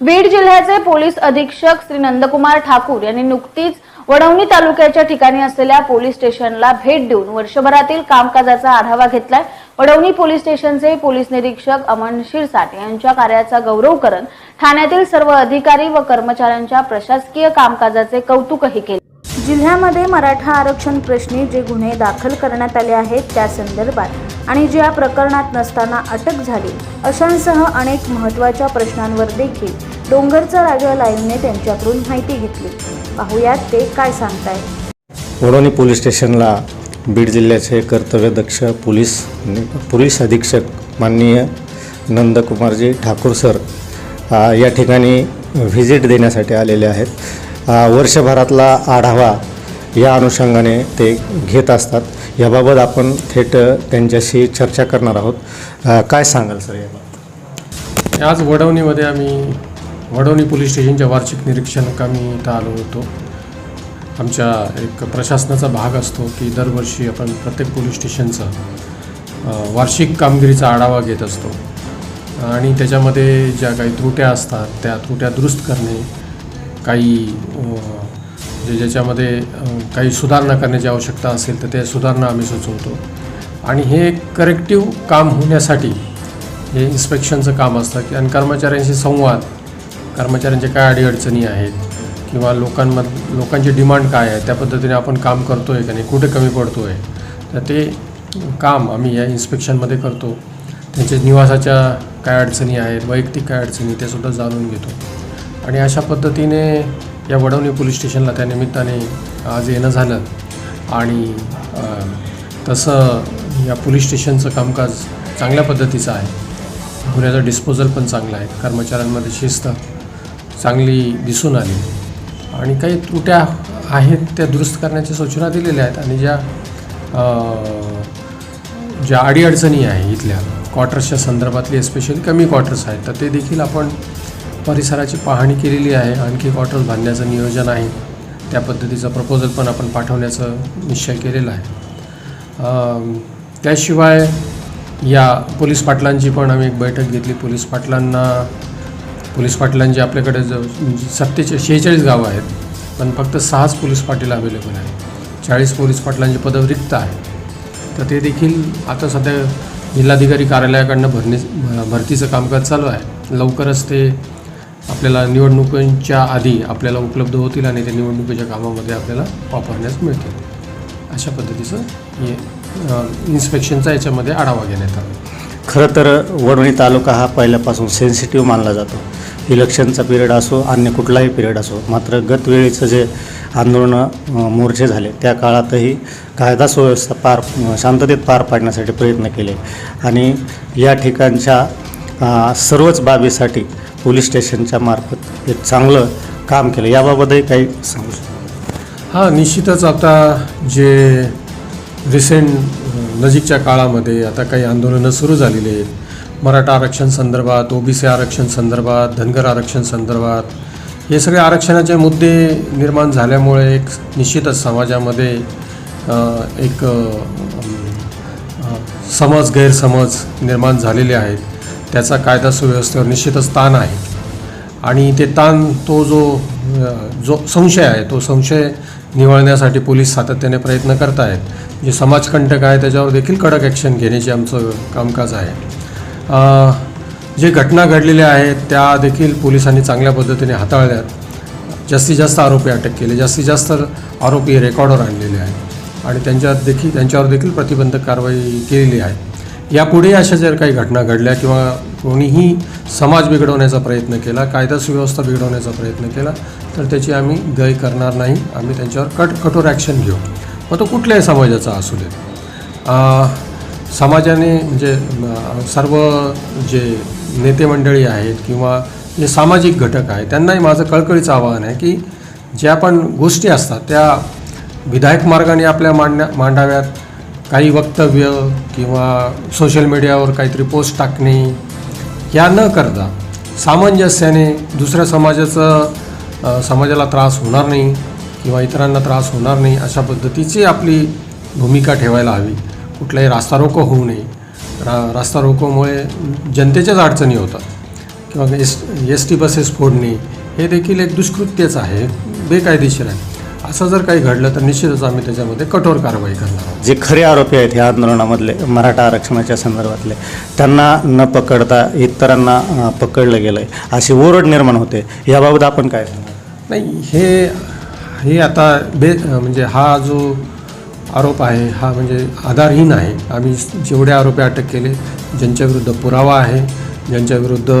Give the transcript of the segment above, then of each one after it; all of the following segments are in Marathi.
बीड जिल्ह्याचे पोलीस अधीक्षक श्री नंदकुमार ठाकूर यांनी नुकतीच वडवणी तालुक्याच्या ठिकाणी असलेल्या पोलीस स्टेशनला भेट देऊन वर्षभरातील कामकाजाचा आढावा घेतलाय. वडवणी पोलीस स्टेशनचे पोलीस निरीक्षक अमन शिरसाट यांच्या कार्याचा गौरव करत ठाण्यातील सर्व अधिकारी व कर्मचाऱ्यांच्या प्रशासकीय कामकाजाचे कौतुकही केले. जिल्ह्यामध्ये मराठा आरक्षण प्रश्नी जे गुन्हे दाखल करण्यात आले आहेत त्या संदर्भात आणि ज्या प्रकरणात नसताना अटक झाली अशांसह अनेक महत्त्वाच्या प्रश्नांवर देखील डोंगरचा राजा लाईव्हने त्यांच्याकडून माहिती घेतली. पाहुयात ते काय सांगतायत. वडोणी पोलीस स्टेशनला बीड जिल्ह्याचे कर्तव्यदक्ष पोलीस पोलीस अधीक्षक माननीय नंदकुमारजी ठाकूर सर या ठिकाणी व्हिजिट देण्यासाठी आलेले आहेत. वर्षभरातला आढावा या अनुषंगाने ते घेत असतात. याबाबत आपण थेट त्यांच्याशी चर्चा करणार आहोत. काय सांगाल सर याबाबत? आज वडवणीमध्ये आम्ही वडवणी पोलीस स्टेशनच्या वार्षिक निरीक्षणकामी इथं आलो होतो. आमच्या एक प्रशासनाचा भाग असतो की दरवर्षी आपण प्रत्येक पोलीस स्टेशनचा वार्षिक कामगिरीचा आढावा घेत असतो. आणि त्याच्यामध्ये ज्या काही त्रुट्या असतात त्या त्रुट्या दुरुस्त करणे काही जे ज्याच्यामध्ये काही सुधारणा करण्याची आवश्यकता असेल तर ते सुधारणा आम्ही सुचवतो. आणि हे करेक्टिव्ह काम होण्यासाठी हे इन्स्पेक्शनचं काम असतं की आणि कर्मचाऱ्यांशी संवाद कर्मचाऱ्यांच्या काय अडीअडचणी आहेत किंवा लोकांमध लोकांची डिमांड काय आहे त्या पद्धतीने आपण काम करतो आहे का नाही कुठे कमी पडतो आहे तर ते काम आम्ही या इन्स्पेक्शनमध्ये करतो. त्यांच्या निवासाच्या काय अडचणी आहेत वैयक्तिक काय अडचणी त्यासुद्धा जाणून घेतो. आणि अशा पद्धतीने या वडवणी पोलीस स्टेशनला त्या निमित्ताने आज येणं झालं. आणि तसं या पोलीस स्टेशनचं कामकाज चांगल्या पद्धतीचं आहे. गुन्ह्याचं डिस्पोजल पण चांगला आहे. कर्मचाऱ्यांमध्ये शिस्त चांगली दिसून आली. आणि काही त्रुट्या आहेत त्या दुरुस्त करण्याच्या सूचना दिलेल्या आहेत आणि ज्या ज्या अडीअडचणी आहे इथल्या. क्वार्टर्सच्या संदर्भातली स्पेशली कमी क्वार्टर्स आहेत तर ते देखील आपण परिसराची पाहणी केलेली आहे. आणखी क्वार्टर्स बांधण्याचं नियोजन आहे. त्या पद्धतीचं प्रपोजल पण आपण पाठवण्याचं निश्चय केलेला आहे. त्याशिवाय या पोलीस पाटलांची पण आम्ही एक बैठक घेतली. पोलीस पाटलांना पोलीस पाटलांची आपल्याकडे ज म्हणजे सत्तेचे शेहेचाळीस गावं आहेत. पण फक्त सहाच पोलीस पाटील अवेलेबल आहेत. चाळीस पोलीस पाटलांची पदं रिक्त आहे तर ते देखील आता सध्या जिल्हाधिकारी कार्यालयाकडनं भरणी भरतीचं कामकाज चालू आहे. लवकरच ते आपल्याला निवडणुकांच्या आधी आपल्याला उपलब्ध होतील आणि त्या निवडणुकीच्या कामामध्ये आपल्याला वापरण्यास मिळतील. अशा पद्धतीचं हे इन्स्पेक्शनचा याच्यामध्ये आढावा घेण्यात आला. खरं तर वडवणी तालुका हा पहिल्यापासून सेन्सिटिव्ह मानला जातो. इलेक्शनचा पिरियड असो अन्य कुठलाही पिरियड असो मात्र गतवेळीचं जे आंदोलनं मोर्चे झाले त्या काळातही कायदा सुव्यवस्था पार शांततेत पार पाडण्यासाठी प्रयत्न केले. आणि या ठिकाणच्या सर्वच बाबीसाठी पोलीस स्टेशनच्या मार्फत एक चांगलं काम केलं. याबाबतही काही सांगू शकतो? हां निश्चितच आता जे रिसेंट नजीकच्या काळामध्ये आता काही आंदोलनं सुरू झालेली आहेत. मराठा आरक्षण संदर्भात ओबीसी आरक्षण संदर्भात धनगर आरक्षण संदर्भात हे सगळे आरक्षणाचे मुद्दे निर्माण झाल्यामुळे एक निश्चितच समाजामध्ये एक समज गैरसमज निर्माण झालेले आहेत. त्याचा कायदा सुव्यवस्थेवर निश्चितच ताण आहे. आणि ते ताण तो जो जो संशय आहे तो संशय निवळण्यासाठी पोलीस सातत्याने प्रयत्न करत आहेत जे समाजकंटक आहे त्याच्यावर देखील कडक ॲक्शन घेण्याचे आमचं कामकाज आहे. जे घटना घडलेल्या आहेत त्या देखील पोलिसांनी चांगल्या पद्धतीने हाताळल्यात. जास्तीत जास्त आरोपी अटक केले. जास्तीत जास्त आरोपी रेकॉर्डवर आणलेले आहेत. आणि त्यांच्यात देखील त्यांच्यावर देखील प्रतिबंधक कारवाई केलेली आहे. यापुढे अशा जर काही घटना घडल्या किंवा कोणीही समाज बिघडवण्याचा प्रयत्न केला कायदा सुव्यवस्था बिघडवण्याचा प्रयत्न केला तर त्याची आम्ही गय करणार नाही. आम्ही त्यांच्यावर कट कठोर ॲक्शन घेऊ. मग तो कुठल्याही समाजाचा असू दे. समाजाने म्हणजे सर्व जे नेते मंडळी आहेत किंवा जे सामाजिक घटक आहेत त्यांनाही माझं कळकळीचं आवाहन आहे की ज्या पण गोष्टी असतात त्या विधायक मार्गाने आपल्या मांडण्या मांडाव्यात. काही वक्तव्य किंवा सोशल मीडियावर काहीतरी पोस्ट टाकणे या न करता सामंजस्याने दुसऱ्या समाजाचं समाजाला त्रास होणार नाही किंवा इतरांना त्रास होणार नाही अशा पद्धतीची आपली भूमिका ठेवायला हवी. कुठलाही रास्ता रोको होऊ नये. रा रास्ता रोकोमुळे जनतेच्याच अडचणी होतात. किंवा एस एस टी बसेस फोडणे हे देखील एक दुष्कृत्यच आहे बेकायदेशीर आहे. असं जर काही घडलं तर निश्चितच आम्ही त्याच्यामध्ये कठोर कारवाई करणार आहोत. जे खरे आरोपी आहेत या आंदोलनामधले मराठा आरक्षणाच्या संदर्भातले त्यांना न पकडता इतरांना पकडलं गेलं आहे अशी ओरड निर्माण होते. याबाबत आपण काय नाही हे हे आता बे म्हणजे हा जो आरोप आहे हा म्हणजे आधारहीन आहे. आम्ही जेवढे आरोपी अटक केले ज्यांच्याविरुद्ध पुरावा आहे ज्यांच्याविरुद्ध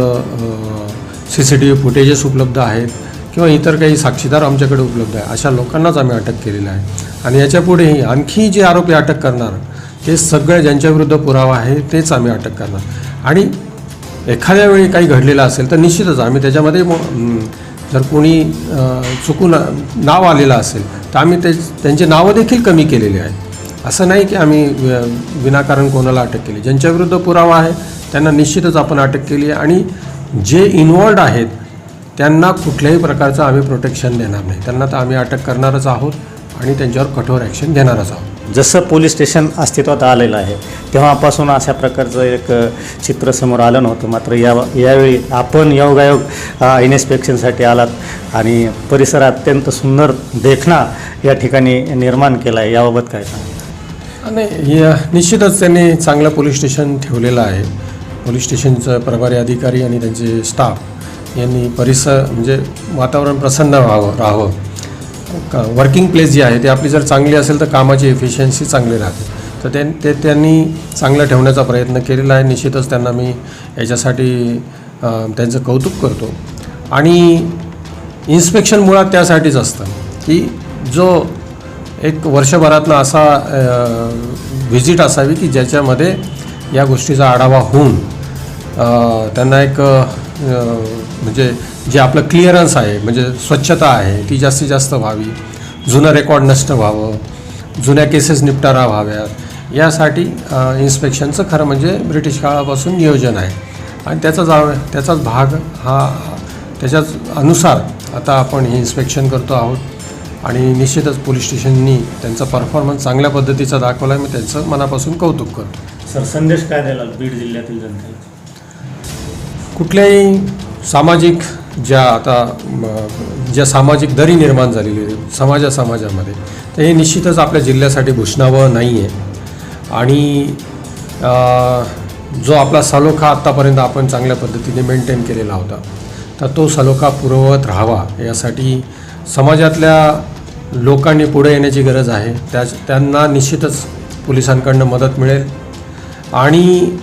C C T V footages उपलब्ध आहेत किंवा इतर काही साक्षीदार आमच्याकडे उपलब्ध आहे अशा लोकांनाच आम्ही अटक केलेलं आहे. आणि याच्यापुढेही आणखी जे आरोपी अटक करणार ते सगळे ज्यांच्याविरुद्ध पुरावा आहे तेच आम्ही अटक करणार. आणि एखाद्या वेळी काही घडलेलं असेल तर निश्चितच आम्ही त्याच्यामध्ये जर कोणी चुकून नाव आलेलं असेल तर आम्ही ते त्यांचे नावं देखील कमी केलेले आहे. असं नाही की आम्ही विनाकारण कोणाला अटक केली. ज्यांच्याविरुद्ध पुरावा आहे त्यांना निश्चितच आपण अटक केली आणि जे इन्वॉल्ड आहेत त्यांना कुठल्याही प्रकारचं आम्ही प्रोटेक्शन देणार नाही. त्यांना तर आम्ही अटक करणारच आहोत आणि त्यांच्यावर कठोर ॲक्शन घेणारच आहोत. जसं पोलीस स्टेशन अस्तित्वात आलेलं आहे तेव्हापासून अशा प्रकारचं एक चित्र समोर आलं नव्हतं. मात्र या यावेळी आपण योगायोग इन्स्पेक्शनसाठी आलात आणि परिसर अत्यंत सुंदर देखणा या ठिकाणी निर्माण केला आहे. याबाबत काय सांगा नाही निश्चितच त्यांनी चांगलं पोलीस स्टेशन ठेवलेलं आहे. पोलीस स्टेशनचं प्रभारी अधिकारी आणि त्यांचे स्टाफ यांनी परिसर म्हणजे वातावरण प्रसन्न व्हावं राहावं. का वर्किंग प्लेस जी आहे ती आपली जर चांगली असेल तर कामाची एफिशियन्सी चांगली राहते. तर ते ते त्यांनी चांगलं ठेवण्याचा प्रयत्न केलेला आहे. निश्चितच त्यांना मी याच्यासाठी त्यांचं कौतुक करतो. आणि इन्स्पेक्शन मुळात त्यासाठीच असतं की जो एक वर्षभरातला असा व्हिजिट असावी की ज्याच्यामध्ये या गोष्टीचा आढावा होऊन त्यांना एक म्हणजे जे आपलं क्लिअरन्स आहे म्हणजे स्वच्छता आहे ती जास्तीत जास्त व्हावी. जुनं रेकॉर्ड नष्ट व्हावं. जुन्या केसेस निपटारा व्हाव्यात. यासाठी इन्स्पेक्शनचं खरं म्हणजे ब्रिटिश काळापासून नियोजन आहे. आणि त्याचा जा त्याचाच भाग हा त्याच्याच अनुसार आता आपण हे इन्स्पेक्शन करतो आहोत. आणि निश्चितच पोलीस स्टेशननी त्यांचा परफॉर्मन्स चांगल्या पद्धतीचा दाखवला आहे. मी त्यांचं मनापासून कौतुक करतो. सर संदेश काय द्यायला बीड जिल्ह्यातील जनतेला? कुठल्याही सामाजिक ज्या आता ज्या सामाजिक दरी निर्माण झालेली आहे समाजा समाजामध्ये तर हे निश्चितच आपल्या जिल्ह्यासाठी भूषणावं नाही आहे आणि जो आपला सलोखा आत्तापर्यंत आपण चांगल्या पद्धतीने मेंटेन केलेला होता तर तो सलोखा पुरवत राहावा यासाठी समाजातल्या लोकांनी पुढे येण्याची गरज आहे. त्या त्यांना निश्चितच पोलिसांकडनं मदत मिळेल. आणि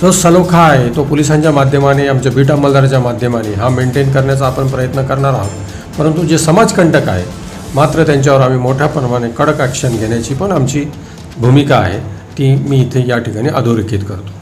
जो सलोखा आहे तो पोलिसांच्या माध्यमाने आमच्या बीट अंमलदाराच्या माध्यमाने हा मेंटेन करण्याचा आपण प्रयत्न करणार आहोत. परंतु जे समाजकंटक आहे मात्र त्यांच्यावर आम्ही मोठ्या प्रमाणे कडक ॲक्शन घेण्याची पण आमची भूमिका आहे ती मी इथे या ठिकाणी अधोरेखित करतो.